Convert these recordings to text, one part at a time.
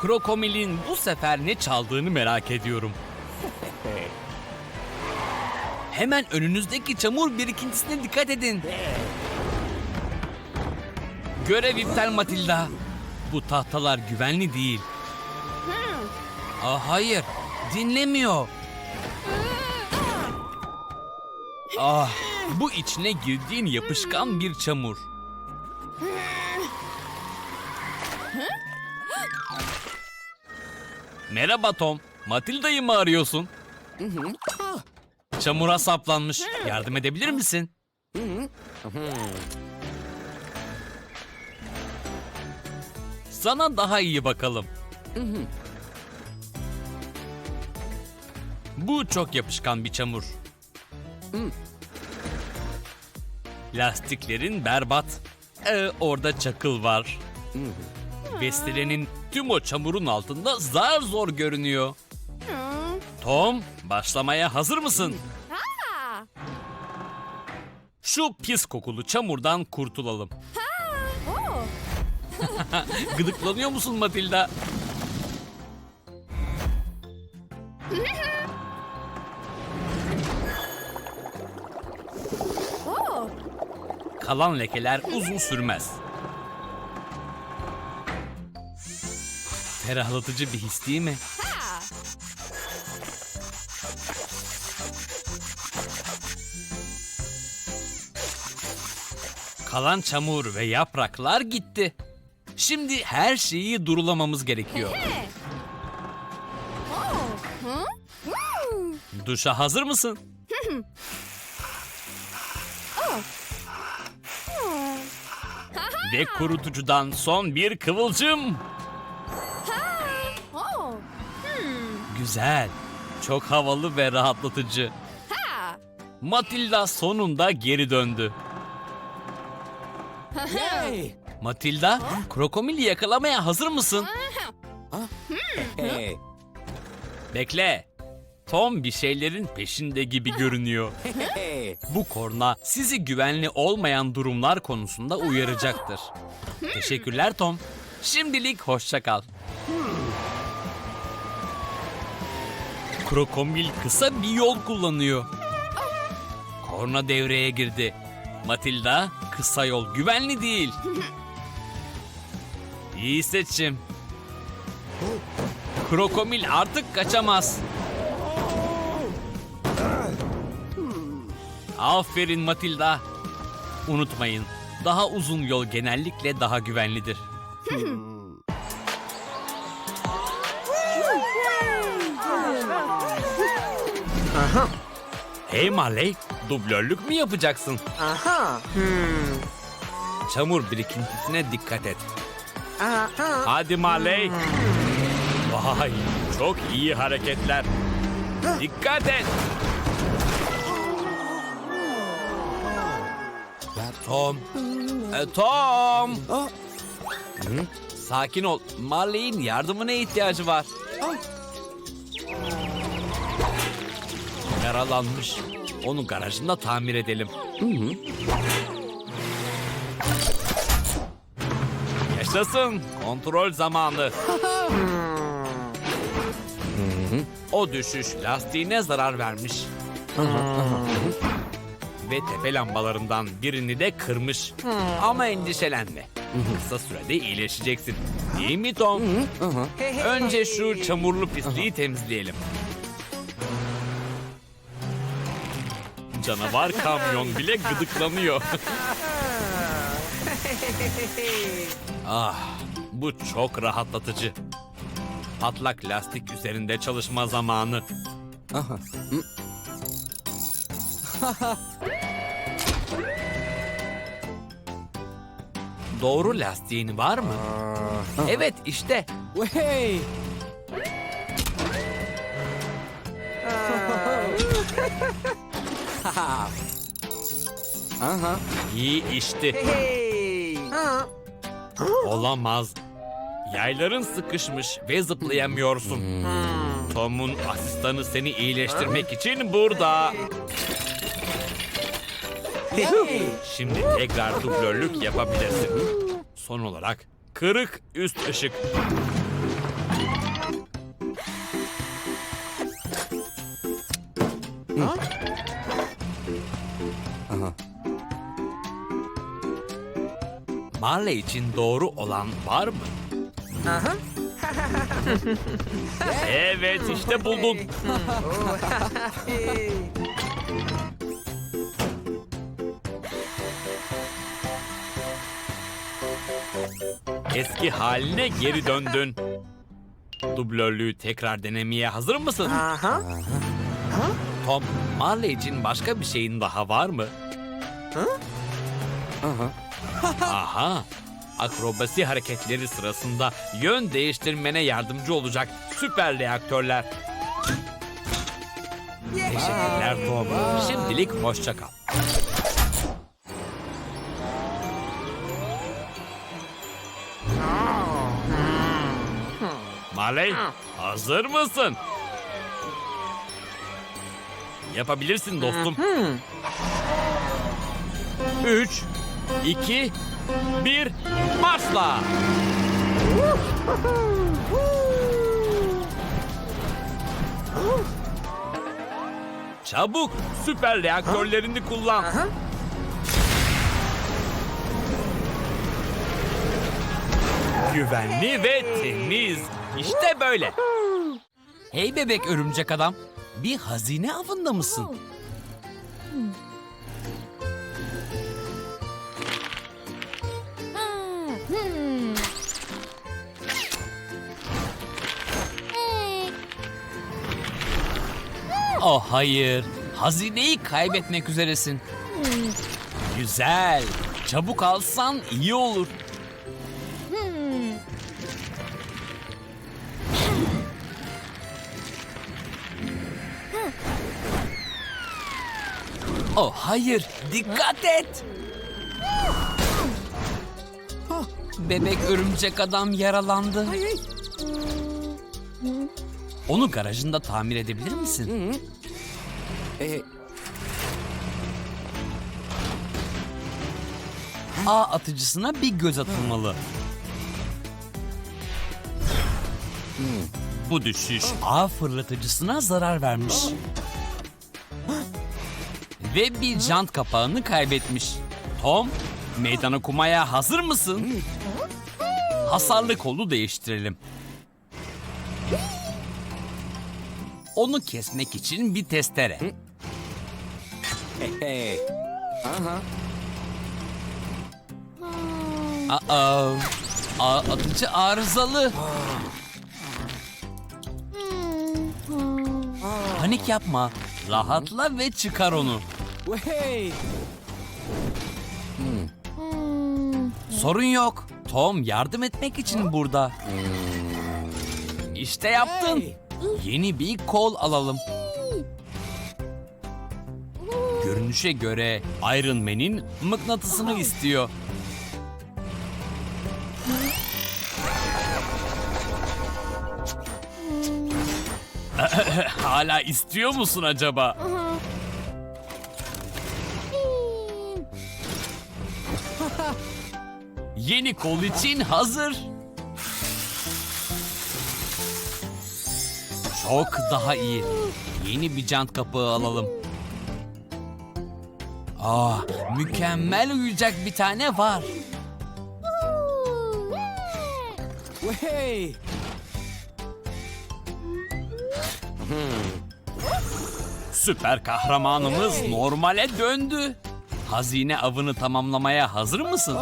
Krokomil'in bu sefer ne çaldığını merak ediyorum. Hemen önünüzdeki çamur birikintisine dikkat edin. Görev iptal Matilda. Bu tahtalar güvenli değil. Aa, hayır, dinlemiyor. Ah, bu içine girdiğin yapışkan bir çamur. Merhaba Tom. Matilda'yı mı arıyorsun? Çamura saplanmış. Yardım edebilir misin? Sana daha iyi bakalım. Bu çok yapışkan bir çamur. Lastiklerin berbat. Ee, orada çakıl var. Vestilenin tüm o çamurun altında zar zor görünüyor. Tom, başlamaya hazır mısın? Şu pis kokulu çamurdan kurtulalım. Gıdıklanıyor musun Matilda? Kalan lekeler uzun sürmez. Ferahlatıcı bir his değil mi? Kalan çamur ve yapraklar gitti. Şimdi her şeyi durulamamız gerekiyor. Duşa hazır mısın? Ve kurutucudan son bir kıvılcım. Güzel. Çok havalı ve rahatlatıcı. Matilda sonunda geri döndü. Hey! Matilda, krokomili yakalamaya hazır mısın? Hey! Bekle. Tom bir şeylerin peşinde gibi görünüyor. Bu korna sizi güvenli olmayan durumlar konusunda uyaracaktır. Teşekkürler Tom. Şimdilik hoşça kal. Krokomil kısa bir yol kullanıyor. Korna devreye girdi. Matilda, kısa yol güvenli değil. İyi seçim. Krokomil artık kaçamaz. Aferin Matilda. Unutmayın, daha uzun yol genellikle daha güvenlidir. Hey Marley, dublörlük mü yapacaksın? Aha! Hmm. Çamur birikintisine dikkat et. Aha! Hadi Marley. Vay, çok iyi hareketler. Dikkat et. Tom. E, Tom. Hı? Sakin ol. Marley'in yardımına ihtiyacı var. Yaralanmış. Onu garajında tamir edelim. Yaşasın. Kontrol zamanı. o düşüş lastiğine zarar vermiş. Ve tepe lambalarından birini de kırmış. Ama endişelenme. Kısa sürede iyileşeceksin. Değil mi Tom? Önce şu çamurlu pisliği temizleyelim. Canavar kamyon bile gıdıklanıyor. ah, bu çok rahatlatıcı. Patlak lastik üzerinde çalışma zamanı. Aha! Doğru lastiğin var mı? Evet işte. Hey! Aha. İyi işti. Hey. Ha. Olamaz. Yayların sıkışmış ve zıplayamıyorsun. Hmm. Tom'un asistanı seni iyileştirmek için burada. Şimdi tekrar dublörlük yapabilirsin. Son olarak kırık üst ışık. Ha? Marley için doğru olan var mı? Aha. Evet işte buldun. Eski haline geri döndün. Dublörlüğü tekrar denemeye hazır mısın? Aha. Tom, Marley için başka bir şeyin daha var mı? Aha. Aha! Akrobasi hareketleri sırasında yön değiştirmene yardımcı olacak süper reaktörler. Teşekkürler Tom. Şimdilik hoşça kal. Marley, hazır mısın? Yapabilirsin dostum. Üç, iki, bir, başla! Çabuk süper reaktörlerini kullan. Aha. Güvenli ve temiz. İşte böyle. Hey bebek örümcek adam. Bir hazine avında mısın? Oh hayır. Hazineyi kaybetmek üzeresin. Güzel. Çabuk alsan iyi olur. Oh hayır, dikkat et. Bebek örümcek adam yaralandı. Hey. Onu garajında tamir edebilir misin? Ee, A atıcısına bir göz atılmalı. Bu düşüş A fırlatıcısına zarar vermiş. Ve bir jant kapağını kaybetmiş. Tom, meydan okumaya hazır mısın? Hasarlı kolu değiştirelim. Onu kesmek için bir testere. hey. Aha. Aa, A atıcı arızalı. Panik yapma. Rahatla ve çıkar onu. Hey. Sorun yok. Tom yardım etmek için burada. İşte yaptın. Hey. Yeni bir kol alalım. Görünüşe göre Iron Man'in mıknatısını istiyor. Hala istiyor musun acaba? Yeni kol için hazır. Çok daha iyi. Yeni bir jant kapağı alalım. Ah, mükemmel uyuyacak bir tane var. Hey. Süper kahramanımız normale döndü. Hazine avını tamamlamaya hazır mısın?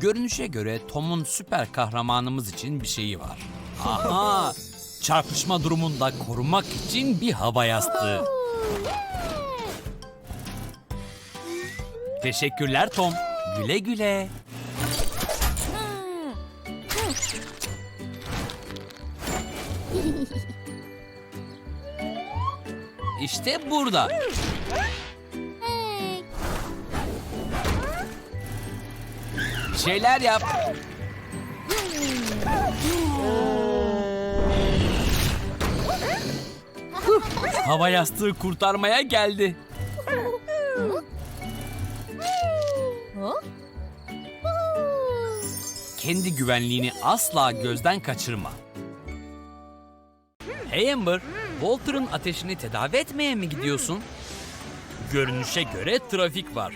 Görünüşe göre Tom'un süper kahramanımız için bir şeyi var. Aha! Çarpışma durumunda korumak için bir hava yastığı. Teşekkürler Tom. Güle güle. İşte burada. Şeyler yap. Hava yastığı kurtarmaya geldi. Kendi güvenliğini asla gözden kaçırma. Hey Amber, Walter'ın ateşini tedavi etmeye mi gidiyorsun? Görünüşe göre trafik var.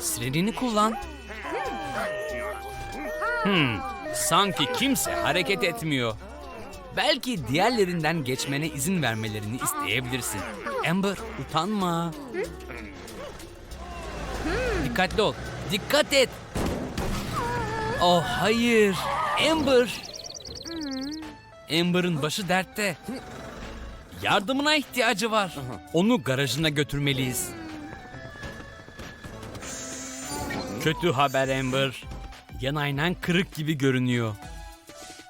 Sirenini kullan. Hmm, sanki kimse hareket etmiyor. Belki diğerlerinden geçmene izin vermelerini isteyebilirsin. Amber, utanma. Dikkatli ol. Dikkat et. Oh hayır. Amber. Amber'ın başı dertte. Yardımına ihtiyacı var. Onu garajına götürmeliyiz. Kötü haber Amber. Yan aynan kırık gibi görünüyor.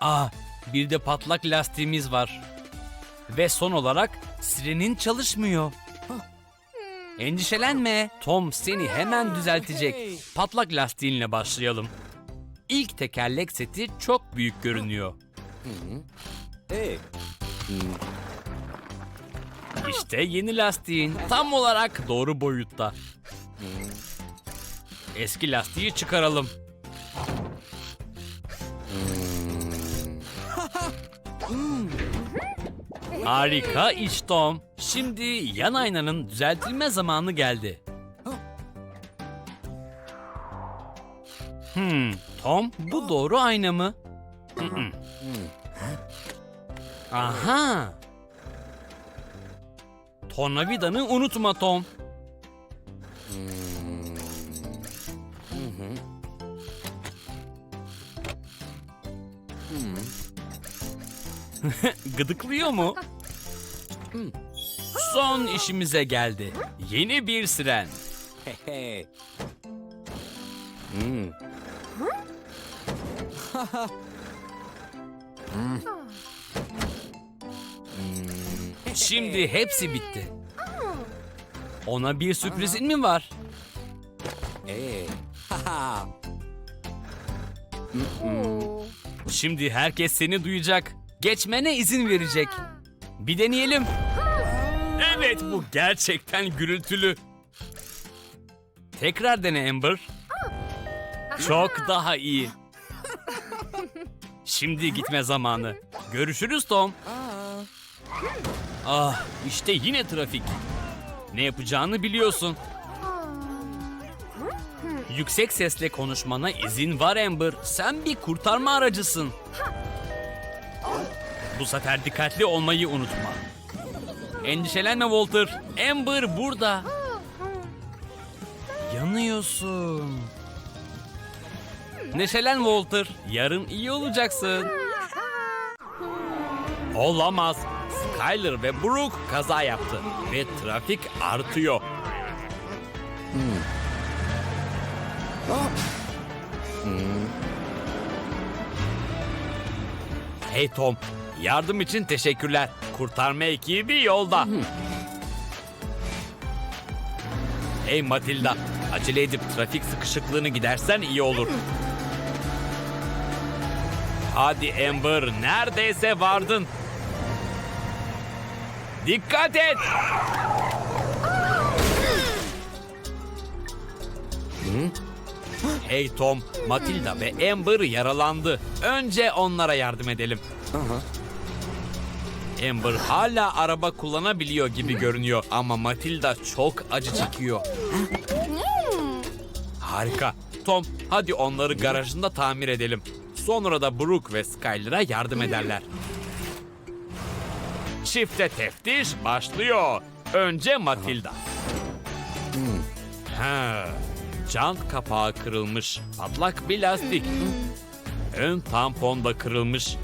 Aa, bir de patlak lastiğimiz var. Ve son olarak sirenin çalışmıyor. Endişelenme. Tom seni hemen düzeltecek. Patlak lastiğinle başlayalım. İlk tekerlek seti çok büyük görünüyor. İşte yeni lastiğin tam olarak doğru boyutta. Eski lastiği çıkaralım. Harika iş Tom. Şimdi yan aynanın düzeltilme zamanı geldi. Hmm, Tom bu doğru ayna mı? Aha. Tornavidanı unutma Tom. Gıdıklıyor mu? Son işimize geldi. Yeni bir siren. Hey. Hmm. Şimdi hepsi bitti. Ona bir sürprizin mi var? Hey. Haha. Şimdi herkes seni duyacak. Geçmene izin verecek. Bir deneyelim. Evet bu gerçekten gürültülü. Tekrar dene Amber. Çok daha iyi. Şimdi gitme zamanı. Görüşürüz Tom. Ah işte yine trafik. Ne yapacağını biliyorsun. Yüksek sesle konuşmana izin var Amber. Sen bir kurtarma aracısın. Bu sefer dikkatli olmayı unutma. Endişelenme Walter. Amber burada. Yanıyorsun. Neşelen Walter. Yarın iyi olacaksın. Olamaz. Skyler ve Brooke kaza yaptı ve trafik artıyor. Hey Tom, yardım için teşekkürler. Kurtarma ekibi yolda. hey Matilda, acele edip trafik sıkışıklığını gidersen iyi olur. Hadi Amber, neredeyse vardın. Dikkat et! Hey Tom, Matilda ve Amber yaralandı. Önce onlara yardım edelim. Aha. Amber hala araba kullanabiliyor gibi görünüyor ama Matilda çok acı çekiyor. Harika. Tom, hadi onları garajında tamir edelim. Sonra da Brooke ve Skyler'a yardım ederler. Çifte teftiş başlıyor. Önce Matilda. Ha, jant kapağı kırılmış. Patlak bir lastik. Ön tampon da kırılmış.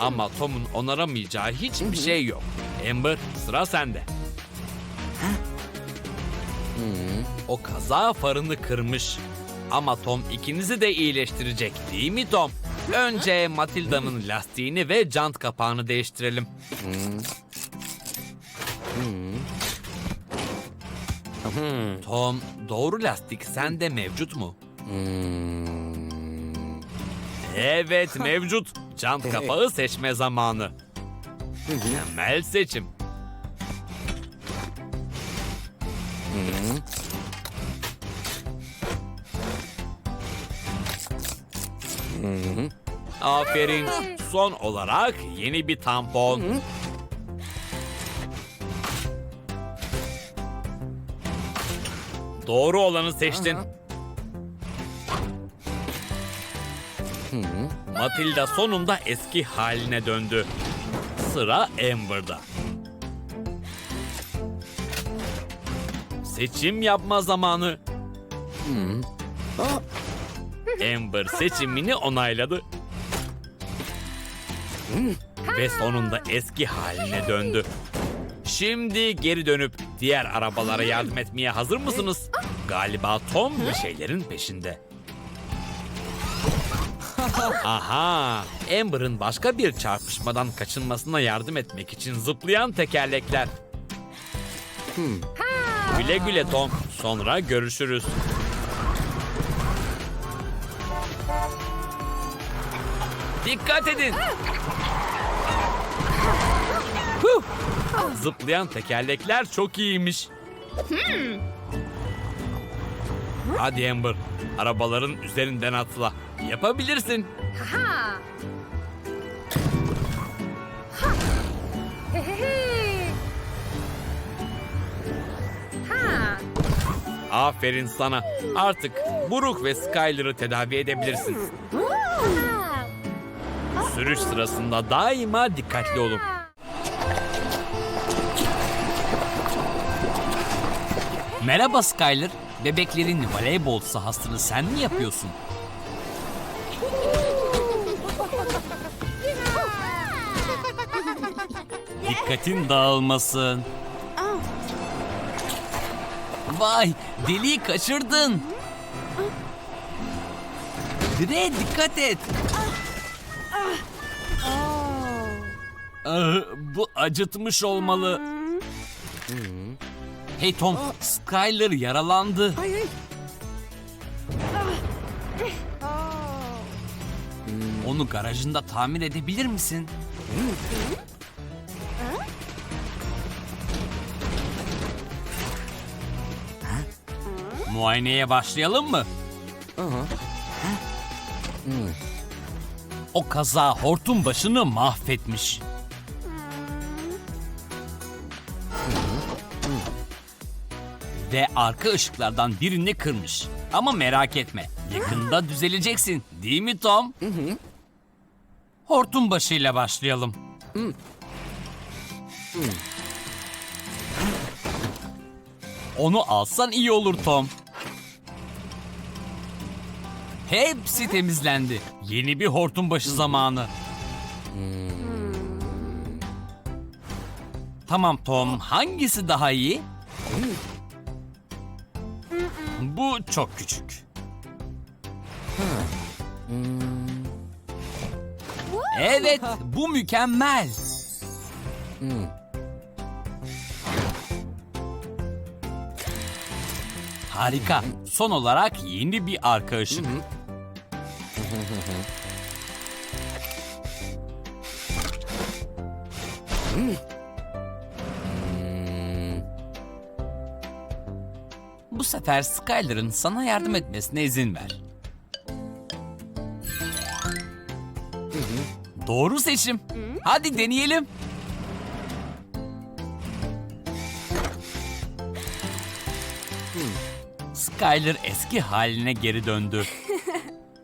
Ama Tom'un onaramayacağı hiçbir şey yok. Amber sıra sende. O kaza farını kırmış. Ama Tom ikinizi de iyileştirecek değil mi Tom? Önce Matilda'nın lastiğini ve jant kapağını değiştirelim. Tom, doğru lastik sende mevcut mu? Evet mevcut. Jant kapağı seçme zamanı. Mükemmel seçim. Aferin. Son olarak yeni bir tampon. Doğru olanı seçtin. Matilda sonunda eski haline döndü. Sıra Amber'da. Seçim yapma zamanı. Amber seçimini onayladı. Ve sonunda eski haline döndü. Şimdi geri dönüp diğer arabalara yardım etmeye hazır mısınız? Galiba Tom bir şeylerin peşinde. Aha! Amber'ın başka bir çarpışmadan kaçınmasına yardım etmek için zıplayan tekerlekler. Güle güle Tom. Sonra görüşürüz. Dikkat edin. Zıplayan tekerlekler çok iyiymiş. Hadi Amber, arabaların üzerinden atla. Yapabilirsin. Ha. Ha. He he he. Ha. Aferin sana. Artık Buruk ve Skyler'ı tedavi edebilirsin. Ha. Sürüş sırasında daima dikkatli olun. Merhaba Skyler. Bebeklerin voleybol sahasını sen mi yapıyorsun? Dikkatin dağılmasın. Vay, deliği kaçırdın. Direğe dikkat et. Ah, bu acıtmış olmalı. Hey Tom, Skyler yaralandı. Onu garajında tamir edebilir misin? Muayeneye başlayalım mı? O kaza hortum başını mahvetmiş. Ve arka ışıklardan birini kırmış. Ama merak etme, yakında düzeleceksin. Değil mi Tom? Hortum başıyla başlayalım. Onu alsan iyi olur Tom. Hepsi temizlendi. Yeni bir hortum başı zamanı. Tamam Tom, hangisi daha iyi? Bu çok küçük. Evet, bu mükemmel. Harika. Son olarak yeni bir arka ışık. Sefer Skyler'ın sana yardım etmesine izin ver. Doğru seçim. Hadi deneyelim. Skyler eski haline geri döndü.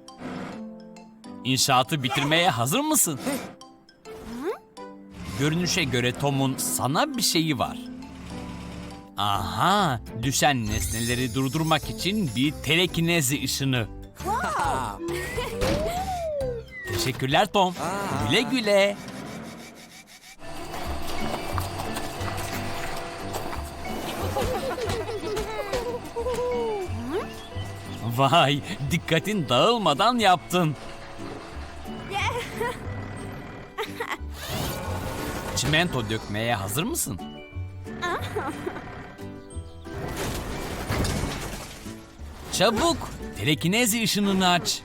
İnşaatı bitirmeye hazır mısın? Görünüşe göre Tom'un sana bir şeyi var. Aha, düşen nesneleri durdurmak için bir telekinezi ışını. Teşekkürler Tom. Güle güle. Vay, dikkatin dağılmadan yaptın. Çimento dökmeye hazır mısın? Çabuk, telekinezi ışınını aç.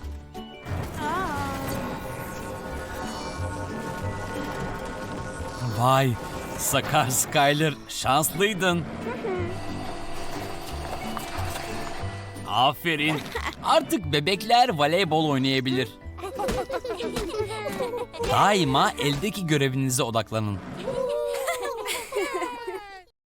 Vay, Sakar Skyler şanslıydın. Aferin. Artık bebekler voleybol oynayabilir. Daima eldeki görevinize odaklanın.